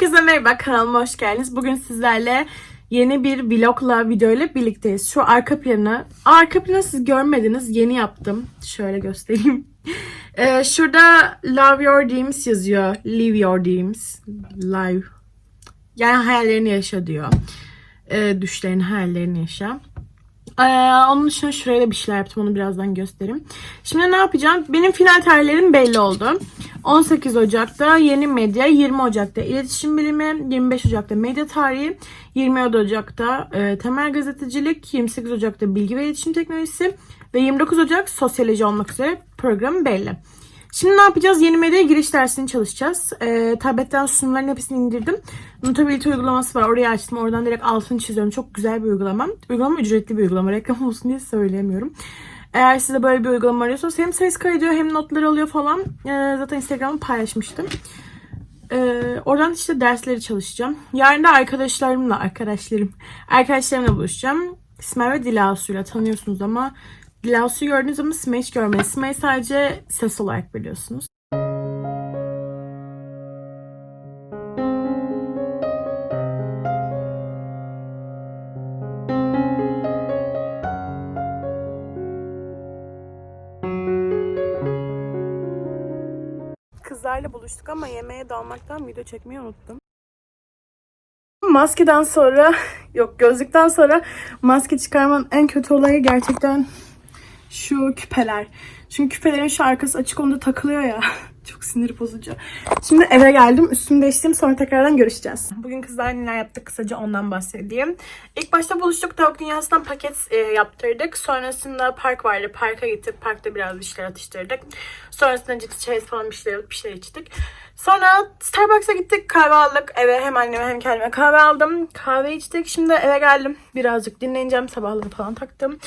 Herkese merhaba kanalıma hoş geldiniz. Bugün sizlerle yeni bir vlogla video ile birlikteyiz. Şu arka planı, arka planı siz görmediniz yeni yaptım. Şöyle göstereyim. Ee, şurada Love Your Dreams yazıyor. Live Your Dreams. Live. Yani hayallerini yaşa diyor. Ee, düşlerini, hayallerini yaşa. Ee, onun dışında şuraya da bir şeyler yaptım. Onu birazdan göstereyim. Şimdi ne yapacağım? Benim final tarihlerim belli oldu. 18 Ocak'ta yeni medya, 20 Ocak'ta iletişim bilimi, 25 Ocak'ta medya tarihi, 27 Ocak'ta e, temel gazetecilik, 28 Ocak'ta bilgi ve iletişim teknolojisi ve 29 Ocak sosyoloji olmak üzere programı belli. Şimdi ne yapacağız? Yeni medya giriş dersini çalışacağız. Ee, tabletten sunumların hepsini indirdim. Notability uygulaması var. Oraya açtım. Oradan direkt altını çiziyorum. Çok güzel bir uygulama. Uygulama ücretli bir uygulama. Reklam olsun diye söyleyemiyorum. Eğer size böyle bir uygulama arıyorsanız hem ses kaydediyor hem notları alıyor falan. Ee, zaten Instagram'da paylaşmıştım. Ee, oradan işte dersleri çalışacağım. Yarın da arkadaşlarımla, arkadaşlarım, arkadaşlarımla buluşacağım. İsmail ve Dilasu'yla tanıyorsunuz ama Dilasu'yu gördüğünüz zaman Sima'yı hiç görmeyin. Sima'yı sadece ses olarak biliyorsunuz. Buluştuk ama yemeğe dalmaktan video çekmeyi unuttum. Maskeden sonra, yok gözlükten sonra maske çıkarmanın en kötü olayı gerçekten şu küpeler. Çünkü küpelerin şu arkası açık onda takılıyor ya. Çok sinir bozucu. Şimdi eve geldim. Üstümü değiştirdim. Sonra tekrardan görüşeceğiz. Bugün kızlar neler yaptık kısaca ondan bahsedeyim. İlk başta buluştuk. Tavuk Dünyası'ndan paket e, yaptırdık. Sonrasında park vardı. Parka gittik. Parkta biraz bir şeyler atıştırdık. Sonrasında cips, çerez falan bir şeyler bir şeyler içtik. Sonra Starbucks'a gittik. Kahve aldık. Eve hem anneme hem kendime kahve aldım. Kahve içtik. Şimdi eve geldim. Birazcık dinleneceğim. Sabahları falan taktım.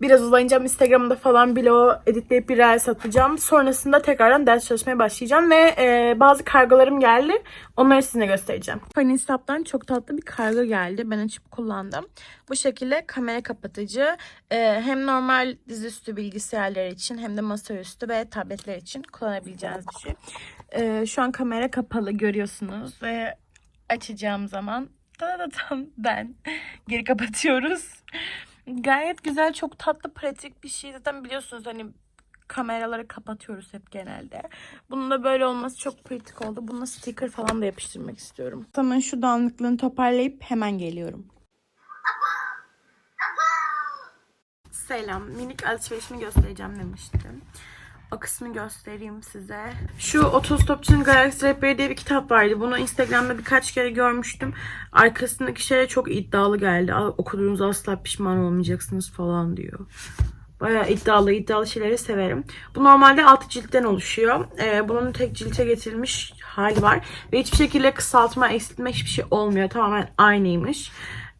Biraz uzanacağım. Instagram'da falan blog editleyip bir reels atacağım. Sonrasında tekrardan ders çalışmaya başlayacağım. Ve e, bazı kargolarım geldi. Onları size göstereceğim. Stop'tan çok tatlı bir kargo geldi. Ben açıp kullandım. Bu şekilde kamera kapatıcı. e, hem normal dizüstü bilgisayarlar için hem de masaüstü ve tabletler için kullanabileceğiniz bir şey. E, şu an kamera kapalı görüyorsunuz ve açacağım zaman da da tam ben geri kapatıyoruz. Gayet güzel, çok tatlı, pratik bir şey. Zaten biliyorsunuz hani kameraları kapatıyoruz hep genelde. Bunun da böyle olması çok pratik oldu. Buna sticker falan da yapıştırmak istiyorum. Tamam şu dağınıklığını toparlayıp hemen geliyorum. Selam. Minik alışverişimi göstereceğim demiştim. O kısmı göstereyim size. Şu Otostopçu'nun Galaxy Rehberi diye bir kitap vardı. Bunu Instagram'da birkaç kere görmüştüm. Arkasındaki şeyler çok iddialı geldi. Okuduğunuzda asla pişman olmayacaksınız falan diyor. Bayağı iddialı iddialı şeyleri severim. Bu normalde 6 ciltten oluşuyor. Ee, bunun tek cilte getirilmiş hali var. Ve hiçbir şekilde kısaltma, eksiltme hiçbir şey olmuyor. Tamamen aynıymış.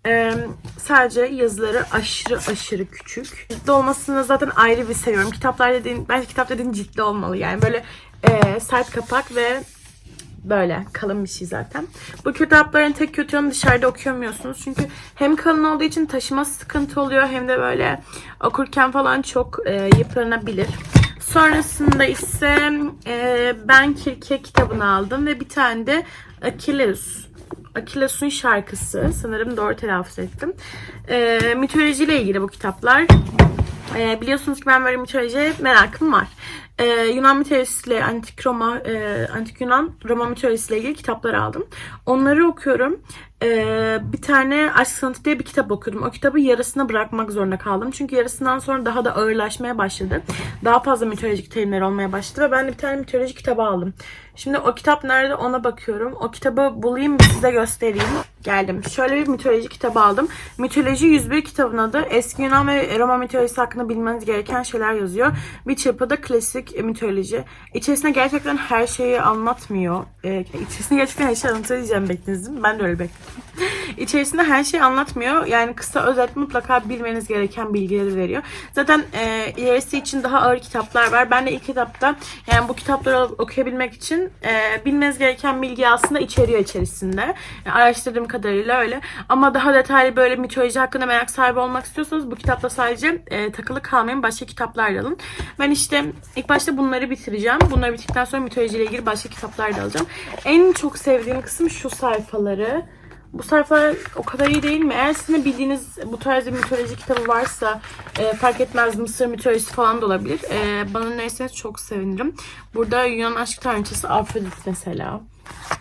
Ee, sadece yazıları aşırı aşırı küçük. Ciltli olmasını zaten ayrı bir seviyorum. Kitaplar dediğin, bence kitap dediğin ciltli olmalı. Yani böyle e, sert kapak ve böyle kalın bir şey zaten. Bu kitapların tek kötü yanı dışarıda okuyamıyorsunuz. Çünkü hem kalın olduğu için taşıması sıkıntı oluyor hem de böyle okurken falan çok e, yıpranabilir. Sonrasında ise e, ben Kirke kitabını aldım ve bir tane de Achilles Achilles'un şarkısı. Sanırım doğru telaffuz ettim. E, mitolojiyle ilgili bu kitaplar. E, biliyorsunuz ki ben böyle mitolojiye merakım var. E, Yunan mitolojisiyle, antik Roma, e, antik Yunan, Roma mitolojisiyle ilgili kitaplar aldım. Onları okuyorum. E, bir tane Aşk Sanatı diye bir kitap okudum. O kitabı yarısına bırakmak zorunda kaldım. Çünkü yarısından sonra daha da ağırlaşmaya başladı. Daha fazla mitolojik terimler olmaya başladı ve ben de bir tane mitoloji kitabı aldım. Şimdi o kitap nerede ona bakıyorum. O kitabı bulayım size göstereyim. Geldim. Şöyle bir mitoloji kitabı aldım. Mitoloji 101 kitabın adı. Eski Yunan ve Roma mitolojisi hakkında bilmeniz gereken şeyler yazıyor. Bir çapıda klasik mitoloji. İçerisinde gerçekten her şeyi anlatmıyor. Ee, içerisinde gerçekten her şeyi değil mi? Ben de öyle bekledim. İçerisinde her şeyi anlatmıyor. Yani kısa özet mutlaka bilmeniz gereken bilgileri veriyor. Zaten e, ilerisi için daha ağır kitaplar var. Ben de ilk kitapta yani bu kitapları okuyabilmek için e, bilmeniz gereken bilgi aslında içeriyor içerisinde. Yani araştırdığım kadarıyla öyle. Ama daha detaylı böyle mitoloji hakkında merak sahibi olmak istiyorsanız bu kitapta sadece e, takılı kalmayın. Başka kitaplar da alın. Ben işte ilk başta bunları bitireceğim. Bunları bitirdikten sonra mitolojiyle ilgili başka kitaplar da alacağım. En çok sevdiğim kısım şu sayfaları. Bu sayfalar o kadar iyi değil mi? Eğer sizin bildiğiniz bu tarz bir mitoloji kitabı varsa e, fark etmez Mısır mitolojisi falan da olabilir. E, bana önerirseniz çok sevinirim. Burada Yunan aşk tanrıçası Afrodit mesela.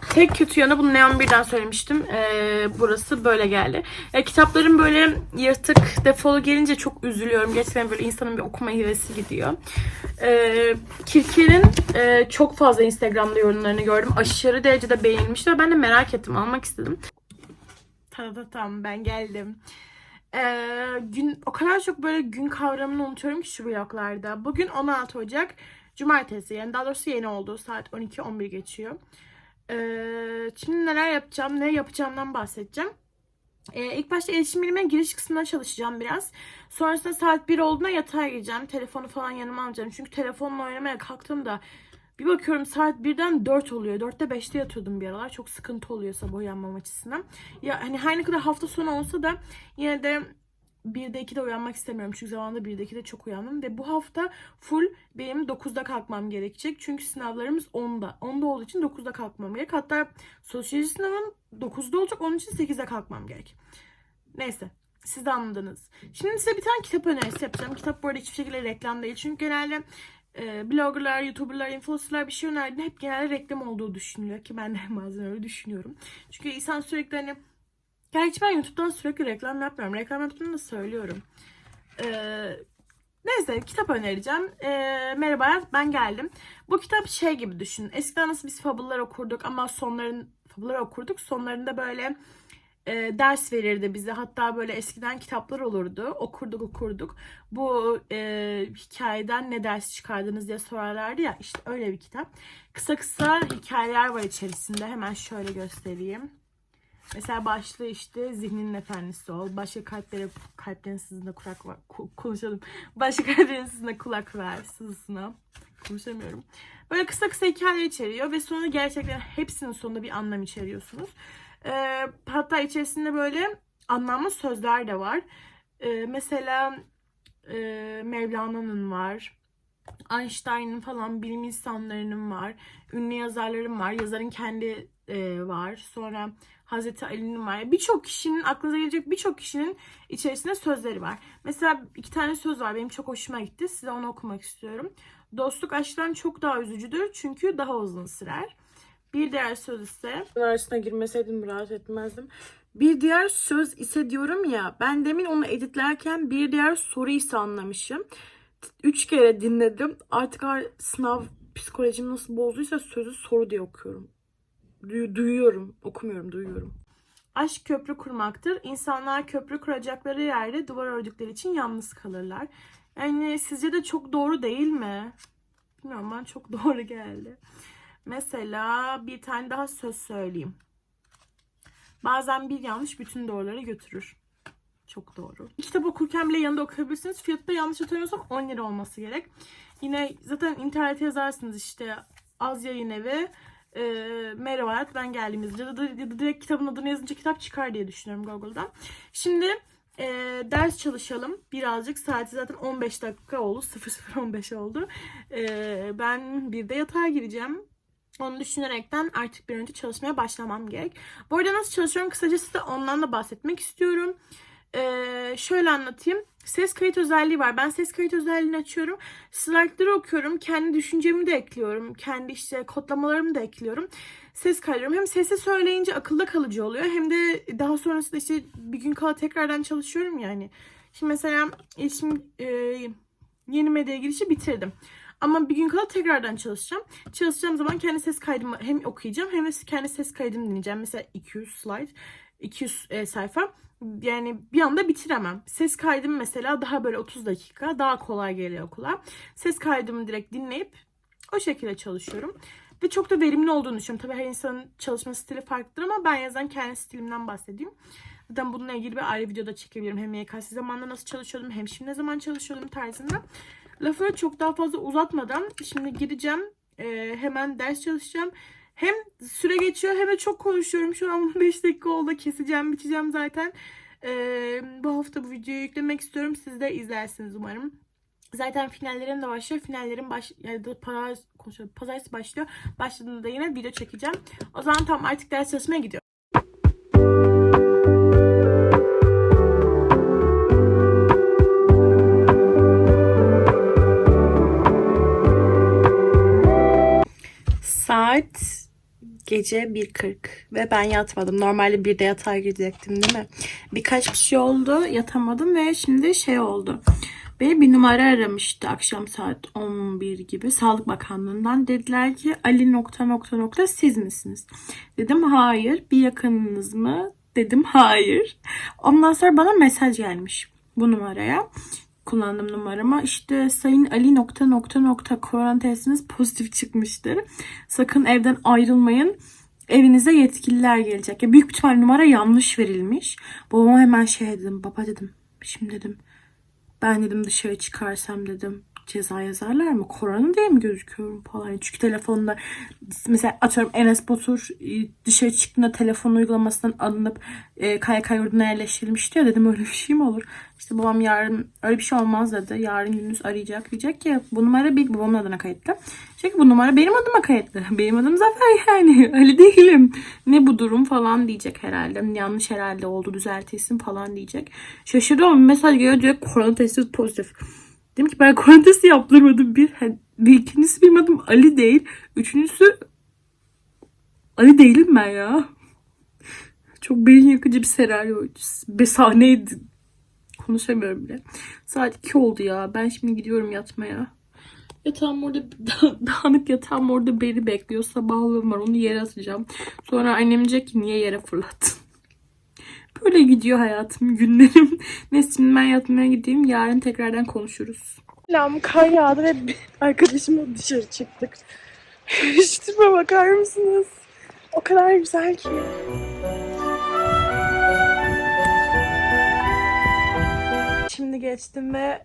Tek kötü yanı bunu Neon 1'den söylemiştim. Ee, burası böyle geldi. E, kitapların böyle yırtık defolu gelince çok üzülüyorum. Gerçekten böyle insanın bir okuma hevesi gidiyor. Ee, Kirkir'in e, çok fazla Instagram'da yorumlarını gördüm. Aşırı derecede beğenilmiş ve ben de merak ettim. Almak istedim. Ta tam ben geldim. Ee, gün o kadar çok böyle gün kavramını unutuyorum ki şu vloglarda. Bugün 16 Ocak Cumartesi yani daha doğrusu yeni oldu. Saat 12-11 geçiyor. Ee, şimdi neler yapacağım, ne yapacağımdan bahsedeceğim. Ee, ilk başta iletişim bilime giriş kısmına çalışacağım biraz. Sonrasında saat 1 olduğunda yatağa gireceğim. Telefonu falan yanıma alacağım. Çünkü telefonla oynamaya kalktığımda bir bakıyorum saat 1'den 4 oluyor. 4'te 5'te yatıyordum bir aralar. Çok sıkıntı oluyor sabah uyanmam açısından. Ya hani her ne kadar hafta sonu olsa da yine de 1'de 2'de uyanmak istemiyorum. Çünkü zamanında 1'de 2'de çok uyandım. Ve bu hafta full benim 9'da kalkmam gerekecek. Çünkü sınavlarımız 10'da. 10'da olduğu için 9'da kalkmam gerek. Hatta sosyoloji sınavım 9'da olacak. Onun için 8'de kalkmam gerek. Neyse. Siz de anladınız. Şimdi size bir tane kitap önerisi yapacağım. Kitap bu arada hiçbir şekilde reklam değil. Çünkü genelde e, bloggerlar, youtuberlar, influencerlar bir şey önerdiğinde hep genelde reklam olduğu düşünülüyor. Ki ben de bazen öyle düşünüyorum. Çünkü insan sürekli hani Gerçi ben YouTube'dan sürekli reklam yapmıyorum. Reklam yaptığımı da söylüyorum. Ee, neyse kitap önereceğim. Ee, merhaba ben geldim. Bu kitap şey gibi düşün. Eskiden nasıl biz fabullar okurduk ama sonların fabullar okurduk. Sonlarında böyle e, ders verirdi bize. Hatta böyle eskiden kitaplar olurdu. Okurduk okurduk. Bu e, hikayeden ne ders çıkardınız diye sorarlardı ya. İşte öyle bir kitap. Kısa kısa hikayeler var içerisinde. Hemen şöyle göstereyim. Mesela başlığı işte zihninin efendisi ol. Başka kalplere kalplerin sızısına kulak ver. Konuşalım. Başka kalplerin sızısına kulak ver. Sızısına. Konuşamıyorum. Böyle kısa kısa hikayeler içeriyor ve sonra gerçekten hepsinin sonunda bir anlam içeriyorsunuz. Ee, hatta içerisinde böyle anlamlı sözler de var. Ee, mesela e, Mevlana'nın var. Einstein'ın falan bilim insanlarının var. Ünlü yazarların var. Yazarın kendi e, var. Sonra Hazreti Ali'nin var. Birçok kişinin aklınıza gelecek birçok kişinin içerisinde sözleri var. Mesela iki tane söz var. Benim çok hoşuma gitti. Size onu okumak istiyorum. Dostluk aşktan çok daha üzücüdür. Çünkü daha uzun sürer. Bir diğer söz ise... Arasına girmeseydim rahat etmezdim. Bir diğer söz ise diyorum ya ben demin onu editlerken bir diğer soru ise anlamışım. Üç kere dinledim. Artık ar- sınav psikolojim nasıl bozduysa sözü soru diye okuyorum. Du- duyuyorum. Okumuyorum, duyuyorum. Aşk köprü kurmaktır. İnsanlar köprü kuracakları yerde duvar ördükleri için yalnız kalırlar. Yani sizce de çok doğru değil mi? Bilmiyorum ben çok doğru geldi. Mesela bir tane daha söz söyleyeyim. Bazen bir yanlış bütün doğruları götürür. Çok doğru. Kitap okurken bile yanında okuyabilirsiniz. Fiyatı da yanlış hatırlamıyorsam 10 lira olması gerek. Yine zaten internete yazarsınız işte az yayın evi e, merhaba hayat ben yazınca ya da, ya da direkt kitabın adını yazınca kitap çıkar diye düşünüyorum Google'dan. Şimdi e, ders çalışalım. Birazcık saati zaten 15 dakika oldu. 00.15 oldu. E, ben bir de yatağa gireceğim. Onu düşünerekten artık bir önce çalışmaya başlamam gerek. Bu arada nasıl çalışıyorum kısaca size ondan da bahsetmek istiyorum. Ee, şöyle anlatayım. Ses kayıt özelliği var. Ben ses kayıt özelliğini açıyorum. Slaytları okuyorum. Kendi düşüncemi de ekliyorum. Kendi işte kodlamalarımı da ekliyorum. Ses kaydediyorum. Hem sesi söyleyince akılda kalıcı oluyor. Hem de daha sonrasında işte bir gün kala tekrardan çalışıyorum yani. Şimdi mesela iletişim e, yeni medya girişi bitirdim. Ama bir gün kala tekrardan çalışacağım. Çalışacağım zaman kendi ses kaydımı hem okuyacağım hem de kendi ses kaydımı dinleyeceğim. Mesela 200 slide, 200 e, sayfa. Yani bir anda bitiremem. Ses kaydım mesela daha böyle 30 dakika daha kolay geliyor okula. Ses kaydımı direkt dinleyip o şekilde çalışıyorum. Ve çok da verimli olduğunu düşünüyorum. Tabii her insanın çalışma stili farklıdır ama ben yazan kendi stilimden bahsedeyim. Zaten bununla ilgili bir ayrı videoda çekebilirim. Hem YKS zamanında nasıl çalışıyordum hem şimdi ne zaman çalışıyordum tarzında. Lafı çok daha fazla uzatmadan şimdi gireceğim. Ee, hemen ders çalışacağım. Hem süre geçiyor hem de çok konuşuyorum. Şu an 5 dakika oldu. Keseceğim, biçeceğim zaten. Ee, bu hafta bu videoyu yüklemek istiyorum. Siz de izlersiniz umarım. Zaten finallerim de başlıyor. Finallerim baş ya da pazar konuşalım. Pazartesi başlıyor. Başladığında da yine video çekeceğim. O zaman tam artık ders çalışmaya gidiyorum. Saat gece 1.40 ve ben yatmadım. Normalde 1'de yatağa girecektim değil mi? Birkaç bir şey oldu. Yatamadım ve şimdi şey oldu. Beni bir numara aramıştı akşam saat 11 gibi Sağlık Bakanlığı'ndan. Dediler ki Ali nokta nokta nokta siz misiniz? Dedim hayır. Bir yakınınız mı? Dedim hayır. Ondan sonra bana mesaj gelmiş bu numaraya. Kullandığım numarama işte sayın Ali nokta nokta nokta korona testiniz pozitif çıkmıştır. Sakın evden ayrılmayın. Evinize yetkililer gelecek. Ya büyük ihtimal numara yanlış verilmiş. Babama hemen şey dedim. Baba dedim. Şimdi dedim. Ben dedim dışarı çıkarsam dedim ceza yazarlar mı? Korona diye mi gözüküyorum falan. Çünkü telefonda mesela atıyorum Enes Batur e, dışarı çıktığında telefon uygulamasından alınıp e, KYK yurduna yerleştirilmişti ya dedim öyle bir şey mi olur? İşte babam yarın öyle bir şey olmaz dedi. Yarın gündüz arayacak diyecek ki bu numara bir babamın adına kayıtlı. Diyecek ki bu numara benim adıma kayıtlı. Benim adım Zafer yani. Öyle değilim. Ne bu durum falan diyecek herhalde. Yanlış herhalde oldu düzeltilsin falan diyecek. Şaşırıyorum. Mesaj geliyor diyor korona testi pozitif. Dedim ki ben korona testi yaptırmadım. Bir, bir ikincisi benim adım Ali değil. Üçüncüsü Ali değilim ben ya. Çok beyin yakıcı bir senaryoydu. Bir sahneydi. Konuşamıyorum bile. Saat 2 oldu ya. Ben şimdi gidiyorum yatmaya. Yatağım orada dağınık yatağım orada beni bekliyor. Sabahlığım var onu yere atacağım. Sonra annem diyecek ki niye yere fırlattın? Böyle gidiyor hayatım, günlerim. Neyse şimdi ben yatmaya gideyim. Yarın tekrardan konuşuruz. Selam, kar yağdı ve bir arkadaşımla dışarı çıktık. Üstüme bakar mısınız? O kadar güzel ki. Şimdi geçtim ve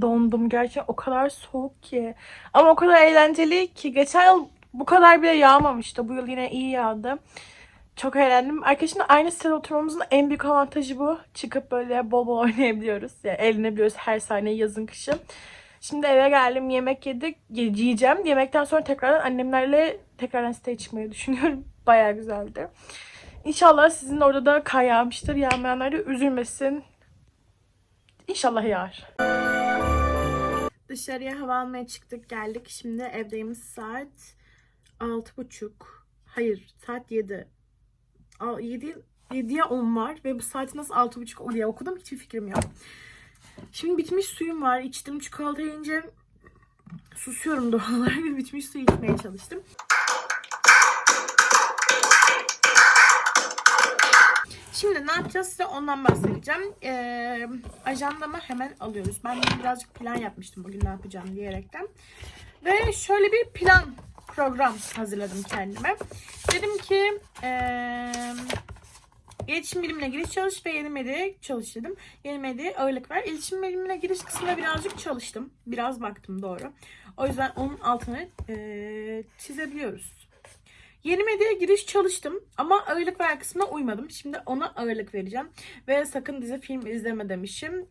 dondum. Gerçekten o kadar soğuk ki. Ama o kadar eğlenceli ki. Geçen yıl bu kadar bile yağmamıştı. Bu yıl yine iyi yağdı. Çok eğlendim. Arkadaşımla aynı sitede oturmamızın en büyük avantajı bu. Çıkıp böyle bol bol oynayabiliyoruz. Yani eğlenebiliyoruz her sahneyi yazın kışın. Şimdi eve geldim yemek yedik. Ye- Yiyeceğim. Yemekten sonra tekrardan annemlerle tekrardan siteye çıkmayı düşünüyorum. Bayağı güzeldi. İnşallah sizin orada da kar yağmıştır. Yağmayanlar da üzülmesin. İnşallah yağar. Dışarıya hava almaya çıktık geldik. Şimdi evdeyim saat altı buçuk. Hayır saat 7. 7 7'ye 10 var ve bu saati nasıl 6.30 diye okudum hiçbir fikrim yok. Şimdi bitmiş suyum var. İçtim çikolata yiyince susuyorum doğal olarak bitmiş su içmeye çalıştım. Şimdi ne yapacağız size ondan bahsedeceğim. Ee, ajandamı hemen alıyoruz. Ben birazcık plan yapmıştım bugün ne yapacağım diyerekten. Ve şöyle bir plan program hazırladım kendime. Dedim ki ee, iletişim bilimine giriş çalış ve yeni medyaya çalış dedim. Yeni medyaya ağırlık ver. İletişim bilimine giriş kısmına birazcık çalıştım. Biraz baktım doğru. O yüzden onun altını ee, çizebiliyoruz. Yeni medyaya giriş çalıştım ama ağırlık ver kısmına uymadım. Şimdi ona ağırlık vereceğim. Ve sakın dizi film izleme demişim.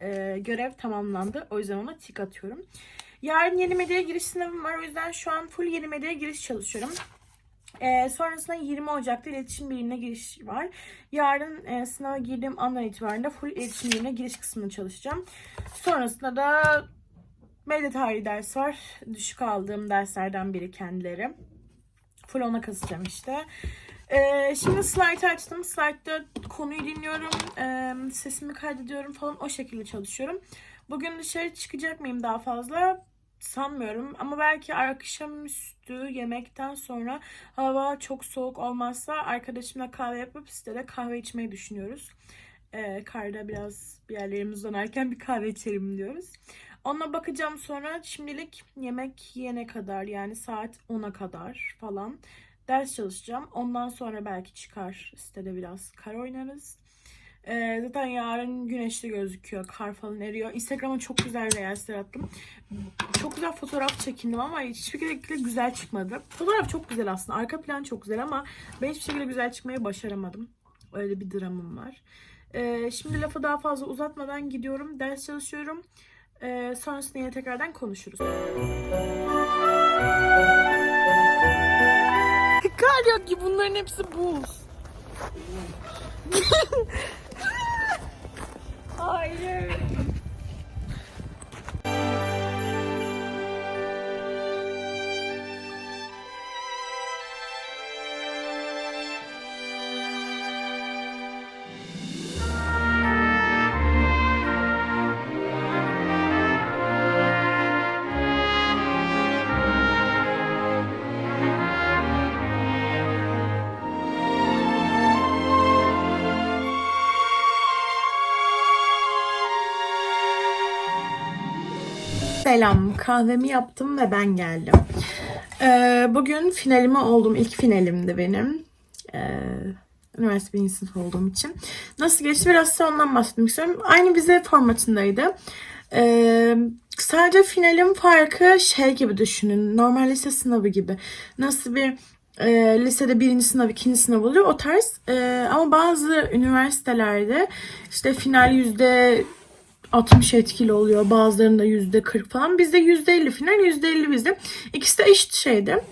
Ee, görev tamamlandı. O yüzden ona tik atıyorum. Yarın yeni medyaya giriş sınavım var. O yüzden şu an full yeni medyaya giriş çalışıyorum. Ee, sonrasında 20 Ocak'ta iletişim bilimine giriş var. Yarın e, sınava girdiğim andan itibaren de full iletişim bilimine giriş kısmını çalışacağım. Sonrasında da medya tarihi ders var. Düşük aldığım derslerden biri kendileri. Full ona kasacağım işte. Ee, şimdi slide açtım. Slide'da konuyu dinliyorum. Ee, sesimi kaydediyorum falan. O şekilde çalışıyorum. Bugün dışarı çıkacak mıyım daha fazla? Sanmıyorum. Ama belki akşamüstü yemekten sonra hava çok soğuk olmazsa arkadaşımla kahve yapıp sitede kahve içmeyi düşünüyoruz. Ee, karda biraz bir yerlerimiz donarken bir kahve içelim diyoruz. Ona bakacağım sonra şimdilik yemek yiyene kadar yani saat 10'a kadar falan ders çalışacağım. Ondan sonra belki çıkar sitede biraz kar oynarız. Ee, zaten yarın güneşli gözüküyor. Kar falan eriyor. Instagram'a çok güzel reelsler attım. Çok güzel fotoğraf çekindim ama hiçbir şekilde güzel çıkmadı. Fotoğraf çok güzel aslında. Arka plan çok güzel ama ben hiçbir şekilde güzel çıkmayı başaramadım. Öyle bir dramım var. Ee, şimdi lafı daha fazla uzatmadan gidiyorum. Ders çalışıyorum. Ee, sonrasında yine tekrardan konuşuruz. Kar yok ki bunların hepsi buz. Hayır. Selam, kahvemi yaptım ve ben geldim. Ee, bugün finalime oldum. İlk finalimdi benim. Ee, üniversite birinci sınıf olduğum için. Nasıl geçti biraz size ondan bahsetmek istiyorum. Aynı vize formatındaydı. Ee, sadece finalin farkı şey gibi düşünün. Normal lise sınavı gibi. Nasıl bir e, lisede birinci sınav, ikinci sınav oluyor o tarz. E, ama bazı üniversitelerde işte final yüzde 60 etkili oluyor. Bazılarında yüzde 40 falan. Bizde yüzde 50 final, yüzde 50 bizde. İkisi de eşit şeydi.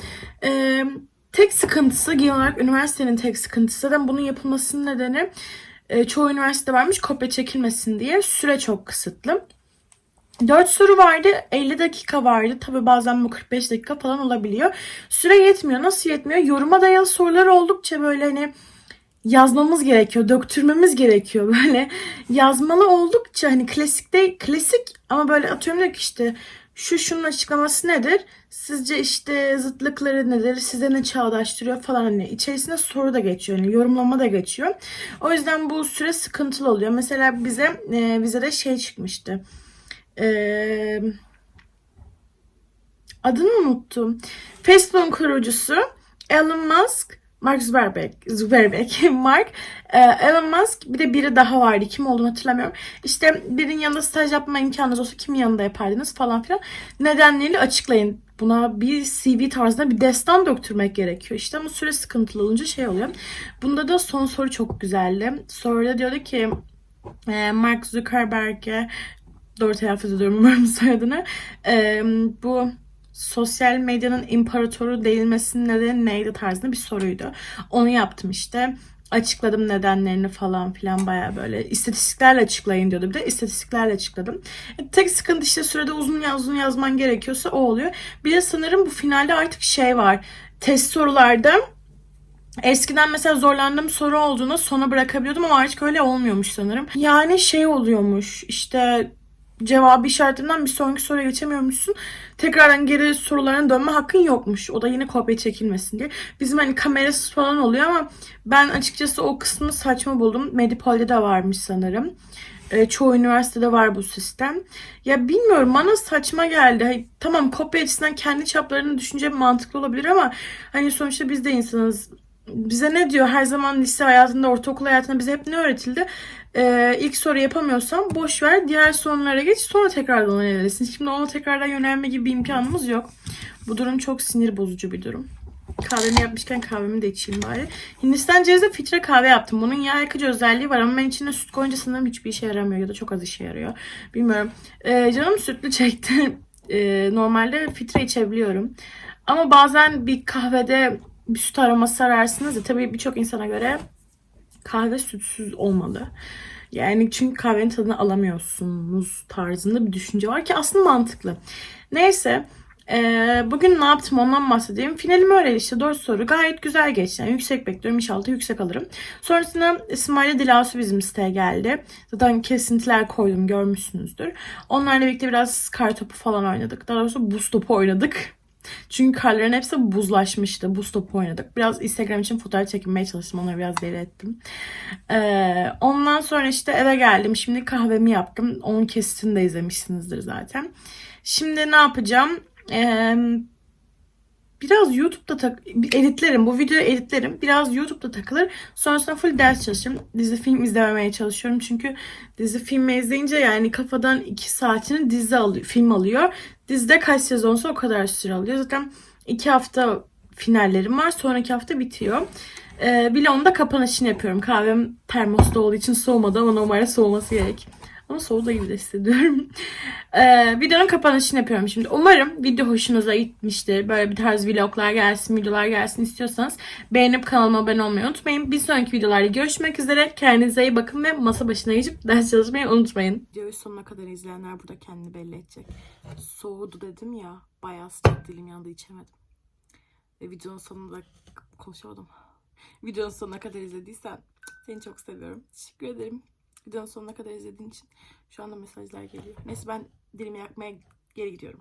Ee, tek sıkıntısı, genel olarak üniversitenin tek sıkıntısı. Zaten bunun yapılmasının nedeni e, çoğu üniversite varmış kopya çekilmesin diye. Süre çok kısıtlı. 4 soru vardı. 50 dakika vardı. Tabi bazen bu 45 dakika falan olabiliyor. Süre yetmiyor. Nasıl yetmiyor? Yoruma dayalı sorular oldukça böyle hani yazmamız gerekiyor, döktürmemiz gerekiyor böyle. Yazmalı oldukça hani klasikte klasik ama böyle atıyorum diyor ki işte şu şunun açıklaması nedir? Sizce işte zıtlıkları nedir? Size ne çağdaştırıyor falan hani içerisinde soru da geçiyor. Yani yorumlama da geçiyor. O yüzden bu süre sıkıntılı oluyor. Mesela bize e, bize de şey çıkmıştı. Eee adını unuttum. Facebook'un kurucusu Elon Musk Mark Zuckerberg, Zuckerberg, Mark, e, Elon Musk bir de biri daha vardı. Kim olduğunu hatırlamıyorum. İşte birinin yanında staj yapma imkanınız olsa kimin yanında yapardınız falan filan. Nedenlerini açıklayın. Buna bir CV tarzında bir destan döktürmek gerekiyor. İşte ama süre sıkıntılı olunca şey oluyor. Bunda da son soru çok güzeldi. Soruda diyordu ki e, Mark Zuckerberg'e doğru telaffuz ediyorum umarım soyadını. E, bu sosyal medyanın imparatoru değilmesinin nedeni neydi tarzında bir soruydu. Onu yaptım işte. Açıkladım nedenlerini falan filan baya böyle istatistiklerle açıklayın diyordu. Bir de istatistiklerle açıkladım. E, tek sıkıntı işte sürede uzun yaz, uzun yazman gerekiyorsa o oluyor. Bir de sanırım bu finalde artık şey var. Test sorularda Eskiden mesela zorlandığım soru olduğunda sona bırakabiliyordum ama artık öyle olmuyormuş sanırım. Yani şey oluyormuş işte cevabı işaretinden bir sonraki soruya geçemiyormuşsun. Tekrardan geri sorularına dönme hakkın yokmuş. O da yine kopya çekilmesin diye. Bizim hani kamerasız falan oluyor ama ben açıkçası o kısmını saçma buldum. Medipol'de de varmış sanırım. E, çoğu üniversitede var bu sistem. Ya bilmiyorum bana saçma geldi. Hani, tamam kopya açısından kendi çaplarını düşünce mantıklı olabilir ama hani sonuçta biz de insanız bize ne diyor her zaman lise hayatında, ortaokul hayatında bize hep ne öğretildi? Ee, ilk soru yapamıyorsam boş ver, diğer sorulara geç, sonra tekrardan ona. Şimdi ona tekrardan yönelme gibi bir imkanımız yok. Bu durum çok sinir bozucu bir durum. Kahvemi yapmışken kahvemi de içeyim bari. Hindistan cevizli filtre kahve yaptım. Bunun yağ yakıcı özelliği var ama ben içine süt koyunca sanırım hiçbir işe yaramıyor ya da çok az işe yarıyor. Bilmiyorum. Ee, canım sütlü çekti. Ee, normalde filtre içebiliyorum. Ama bazen bir kahvede bir süt aroması ararsınız ya tabii birçok insana göre kahve sütsüz olmalı. Yani çünkü kahvenin tadını alamıyorsunuz tarzında bir düşünce var ki aslında mantıklı. Neyse ee, bugün ne yaptım ondan bahsedeyim. Finalim öyle işte 4 soru gayet güzel geçti. Yani yüksek bekliyorum inşallah yüksek alırım. Sonrasında İsmail'e Dilasu bizim siteye geldi. Zaten kesintiler koydum görmüşsünüzdür. Onlarla birlikte biraz kar topu falan oynadık. Daha doğrusu buz topu oynadık. Çünkü karların hepsi buzlaşmıştı. Buz topu oynadık. Biraz Instagram için fotoğraf çekinmeye çalıştım. Onları biraz deli ettim. Ee, ondan sonra işte eve geldim. Şimdi kahvemi yaptım. Onun kesitini de izlemişsinizdir zaten. Şimdi ne yapacağım? Ee, biraz YouTube'da tak editlerim. Bu videoyu editlerim. Biraz YouTube'da takılır. Sonrasında full ders çalışırım. Dizi film izlememeye çalışıyorum. Çünkü dizi film izleyince yani kafadan 2 saatini dizi alıyor, film alıyor. Dizide kaç sezonsa o kadar süre alıyor. Zaten 2 hafta finallerim var. Sonraki hafta bitiyor. Ee, bir de onun da kapanışını yapıyorum. Kahvem termosta olduğu için soğumadı ama normalde soğuması gerek. Ama soğuduğu gibi de hissediyorum. Ee, videonun kapanışını yapıyorum şimdi. Umarım video hoşunuza gitmiştir. Böyle bir tarz vloglar gelsin, videolar gelsin istiyorsanız beğenip kanalıma abone olmayı unutmayın. Bir sonraki videolarda görüşmek üzere. Kendinize iyi bakın ve masa başına geçip ders çalışmayı unutmayın. Videoyu sonuna kadar izleyenler burada kendini belli edecek. Soğudu dedim ya. Bayağı sıcak dilim yandı içemedim. Ve videonun sonunda konuşamadım. Videonun sonuna kadar izlediysen seni çok seviyorum. Teşekkür ederim. Videonun sonuna kadar izlediğin için şu anda mesajlar geliyor. Neyse ben dilimi yakmaya geri gidiyorum.